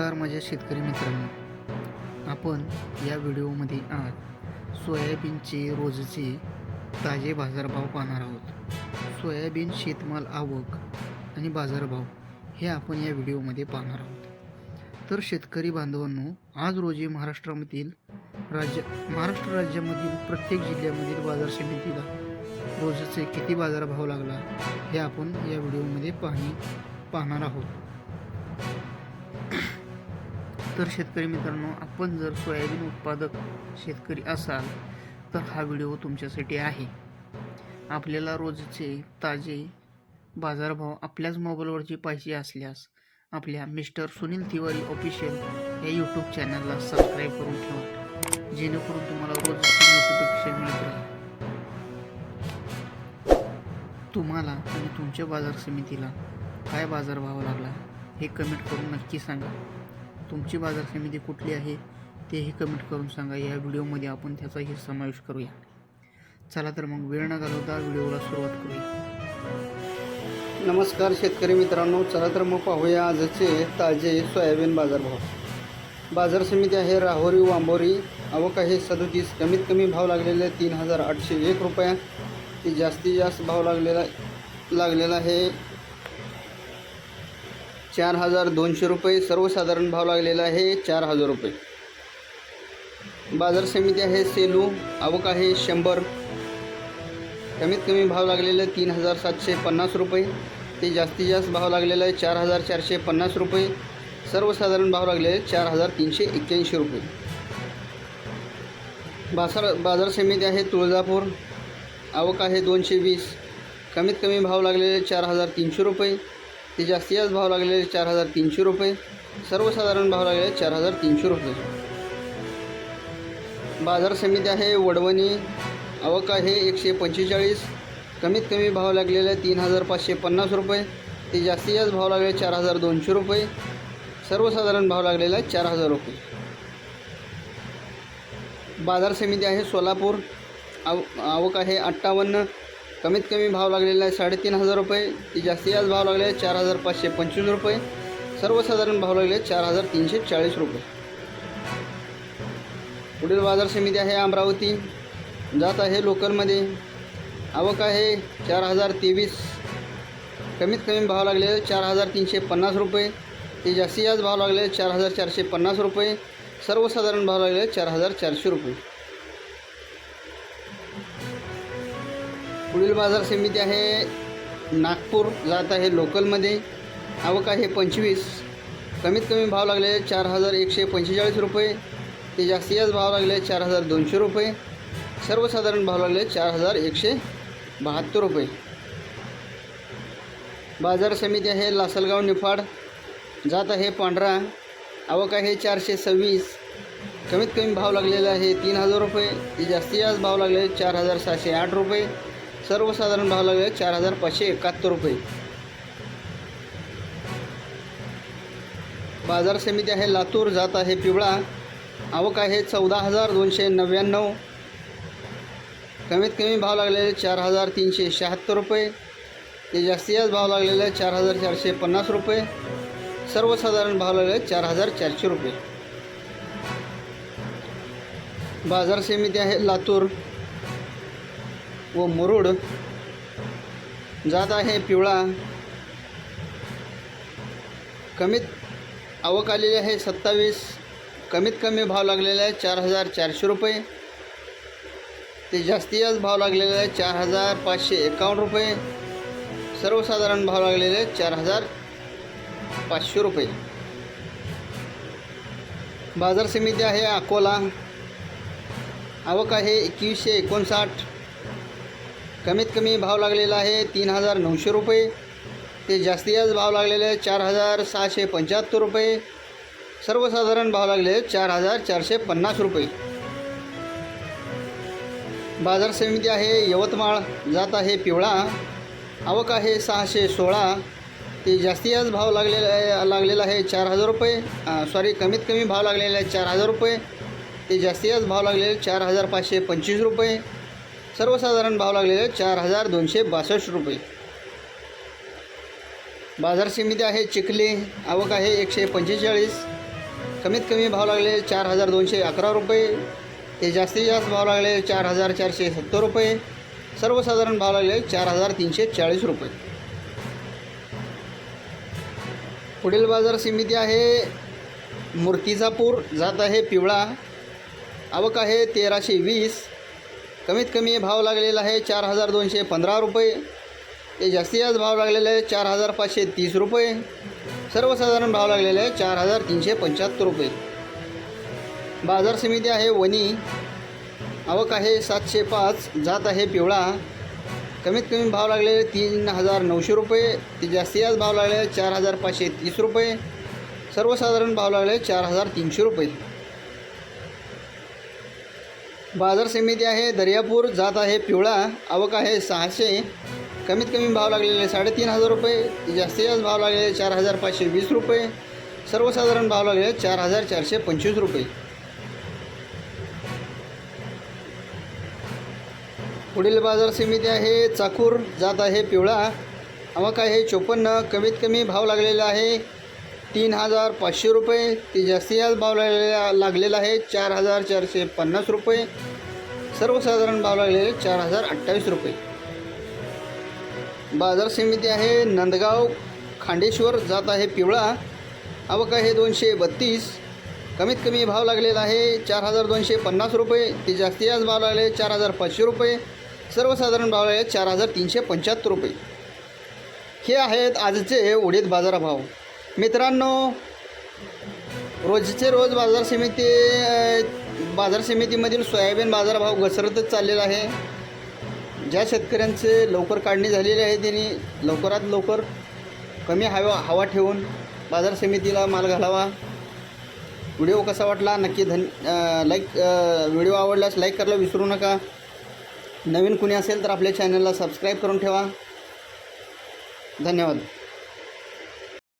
नमस्कार माझ्या शेतकरी मित्रांनो. आपण या व्हिडिओमध्ये आज सोयाबीनचे रोजचे ताजे बाजारभाव पाहणार आहोत. सोयाबीन शेतमाल आवक आणि बाजारभाव हे आपण या व्हिडिओमध्ये पाहणार आहोत. तर शेतकरी बांधवांनो आज रोजी महाराष्ट्रामधील राज्य महाराष्ट्र राज्यामधील प्रत्येक जिल्ह्यामधील बाजार समितीला रोजचे किती बाजारभाव लागला हे आपण या व्हिडिओमध्ये पाहणी पाहणार आहोत. तर शेतकरी मित्रांनो आपण जर सोयाबीन उत्पादक शेतकरी असाल तर हा व्हिडिओ तुमच्यासाठी आहे. आपल्याला रोजचे ताजे बाजारभाव आपल्याच मोबाईलवरची पाहिजे असल्यास आपल्या मिस्टर सुनील तिवारी ऑफिशियल या यूट्यूब चॅनलला सबस्क्राईब करून ठेवा. जेणेकरून तुम्हाला रोजचे नोटिफिकेशन मिळत राहील तुम्हाला आणि तुमच्या बाजार समितीला काय बाजारभाव लागला हे कमेंट करून नक्की सांगा. तुमची बाजार समिती कुठली आहे तेही कमेंट करून सांगा. या व्हिडिओमध्ये आपण त्याचाही समावेश करूया. चला तर मग वेळ न घालवता व्हिडिओला सुरुवात करूया. नमस्कार शेतकरी मित्रांनो चला तर मग पाहूया आजचे ताजे सोयाबीन बाजारभाव. बाजार समिती आहे राहोरी वांबोरी. आवक आहे सदोतीस. कमीत कमी भाव लागलेले तीन हजार आठशे एक रुपया. ती जास्तीत जास्त भाव लागलेला लागलेला आहे चार हजार दोनशे रुपये सर्वसाधारण भाव लागलेला आहे चार हजार रुपये. बाजार समिती आहे सेलू आवक आहे शंभर. कमीत कमी भाव लागलेले तीन हजार सातशे पन्नास रुपये. ते जास्तीत जास्त भाव लागलेला आहे चार हजार चारशे पन्नास रुपये. सर्वसाधारण भाव लागलेले चार हजार तीनशे एक्क्याऐंशी रुपये. बाजार बाजार समिती आहे तुळजापूर आवक आहे दोनशे वीस. कमीत कमी भाव लागलेले चार हजार तीनशे रुपये. ते जास्तीत जास्त भाव लागलेले चार हजार तीनशे रुपये. सर्वसाधारण भाव लागलेले चार हजार तीनशे रुपये. बाजार समिती आहे वडवणी आवक आहे एकशे पंचेचाळीस. कमीत कमी भाव लागलेला तीन हजार पाचशे पन्नास रुपये. ते जास्तीत जास्त भाव लागलेले चार हजार दोनशे रुपये. सर्वसाधारण भाव लागलेला आहे चार हजार रुपये. बाजार समिती आहे सोलापूर. आव आवक आहे अठ्ठावन्न. कमीत कमी भाव लागलेला आहे साडेतीन हजार रुपये. ती जास्तीत जास्त भाव लागले चार हजार पाचशे पंचवीस रुपये. सर्वसाधारण भाव लागले चार हजार तीनशे चाळीस रुपये. पुढील बाजार समिती आहे अमरावती. जात आहे लोकलमध्ये. आवक आहे चार हजार तेवीस. कमीत कमी भाव लागले चार हजार तीनशे पन्नास रुपये. ते जास्तीत जास्त भाव लागले चार हजार चारशे पन्नास रुपये. सर्वसाधारण भाव लागले चार हजार चारशे रुपये. पुढील बाजार समिती आहे. नागपूर जात आहे लोकलमध्ये. आवक आहे पंचवीस. कमीत कमी भाव लागले चार हजार एकशे पंचेचाळीस रुपये. ते जास्तीत जास्त भाव लागले चार हजार दोनशे रुपये. सर्वसाधारण भाव लागले चार हजार एकशे बहात्तर रुपये. बाजार समिती आहे लासलगाव निफाड. जात आहे पांढरा. आवक आहे चारशे सव्वीस कमीत कमी भाव लागलेला आहे तीन हजार रुपये. ते जास्तीत जास्त भाव लागले चार हजार सहाशे आठ रुपये. सर्वसाधारण भाव लागले चार हजार पाचशे एकाहत्तर रुपये. बाजार समिती आहे लातूर जात आहे पिवळा. आवक आहे चौदा हजार दोनशे नव्याण्णव. कमीत कमी भाव लागलेले चार हजार तीनशे शहात्तर रुपये. ते जास्तीत जास्त भाव लागलेले चार हजार चारशे पन्नास रुपये. सर्वसाधारण भाव लागलेले चार हजार चारशे रुपये. बाजार समिती आहे लातूर. व मुरुड. जात आहे पिवळा. कमीत आवक आलेली आहे सत्तावीस. कमीत कमी भाव लागलेला आहे चार हजार चारशे रुपये. ते जास्तीत जास्त भाव लागलेले आहे चार हजार पाचशे एकावन्न रुपये. सर्वसाधारण भाव लागलेले आहे चार हजार पाचशे रुपये. बाजार समिती आहे अकोला. आवक आहे एकवीसशे एकोणसाठ. कमीत कमी भाव लागलेला आहे तीन हजार नऊशे रुपये. ते जास्तीत जास्त भाव लागलेले आहे चार हजार सहाशे पंच्याहत्तर रुपये. सर्वसाधारण भाव लागले चार हजार चारशे पन्नास रुपये. बाजार समिती आहे यवतमाळ जात आहे पिवळा. आवक आहे सहाशे सोळा. ते जास्तीत जास्त भाव लागलेला आहे लागलेला आहे चार हजार रुपये. सॉरी कमीत कमी भाव लागलेला आहे चार हजार रुपये. ते जास्तीत जास्त भाव लागलेले चार हजार पाचशे पंचवीस रुपये. सर्वसाधारण भाव लागलेले चार हजार दोनशे बासष्ट रुपये. बाजार समिती आहे चिखली आवक आहे एकशे पंचेचाळीस. कमीत कमी भाव लागले चार हजार दोनशे अकरा रुपये. ते जास्तीत जास्त भाव लागले चार हजार चारशे सत्तर रुपये. सर्वसाधारण भाव लागले चार हजार तीनशे चाळीस रुपये. पुढील बाजार समिती आहे मूर्तिजापूर. जात आहे पिवळा. आवक आहे तेराशे वीस. कमीत कमी भाव लागलेला आहे चार हजार दोनशे पंधरा रुपये. ते जास्तीत जास्त भाव लागलेला आहे चार हजार पाचशे तीस रुपये. सर्वसाधारण भाव लागलेला आहे चार हजार तीनशे पंच्याहत्तर रुपये. बाजार समिती आहे वणी. आवक आहे सातशे पाच जात आहे पिवळा. कमीत कमी भाव लागलेले तीन हजार नऊशे रुपये. ते जास्तीत जास्त भाव लागले चार हजार पाचशे तीस रुपये. सर्वसाधारण भाव लागले चार हजार तीनशे रुपये. बाजार समिती आहे दर्यापूर जात आहे पिवळा आवक आहे सहाशे. कमीत कमी भाव लागलेले साडेतीन हजार रुपये जास्तीत जास्त भाव लागलेले चार हजार पाचशे वीस रुपये. सर्वसाधारण भाव लागलेले चार हजार चारशे पंचवीस रुपये. पुढील बाजार समिती आहे चाकूर जात आहे पिवळा. आवक आहे चोपन्न कमीत कमी भाव लागलेला आहे. तीन हजार पाचशे रुपये. ते जास्तीत जास्त भाव लागलेला लागलेला आहे. चार हजार चारशे पन्नास रुपये. सर्वसाधारण भाव लागलेले चार हजार अठ्ठावीस रुपये. बाजार समिती आहे. नंदगाव खांडेश्वर जात आहे पिवळा. आवक आहे दोनशे बत्तीस. कमीत कमी भाव लागलेला आहे चार हजार दोनशे पन्नास रुपये. ते जास्तीत जास्त भाव लागले चार हजार पाचशे रुपये. सर्वसाधारण भाव लागले चार हजार तीनशे पंच्याहत्तर रुपये. हे आहेत आजचे उडीद बाजारभाव. मित्रांनो रोजचे रोज बाजार समिती बाजार समितीमधील सोयाबीन बाजारभाव घसरतच चाललेला आहे. ज्या शेतकऱ्यांचे लवकर काढणी झालेली आहे त्यांनी लवकरात लवकर कमी हवा हवा ठेवून बाजार समितीला माल घालावा. व्हिडिओ कसा वाटला नक्की धन लाईक व्हिडिओ आवडल्यास लाईक करायला विसरू नका. नवीन कुणी असेल तर आपल्या चॅनलला सबस्क्राईब करून ठेवा. धन्यवाद.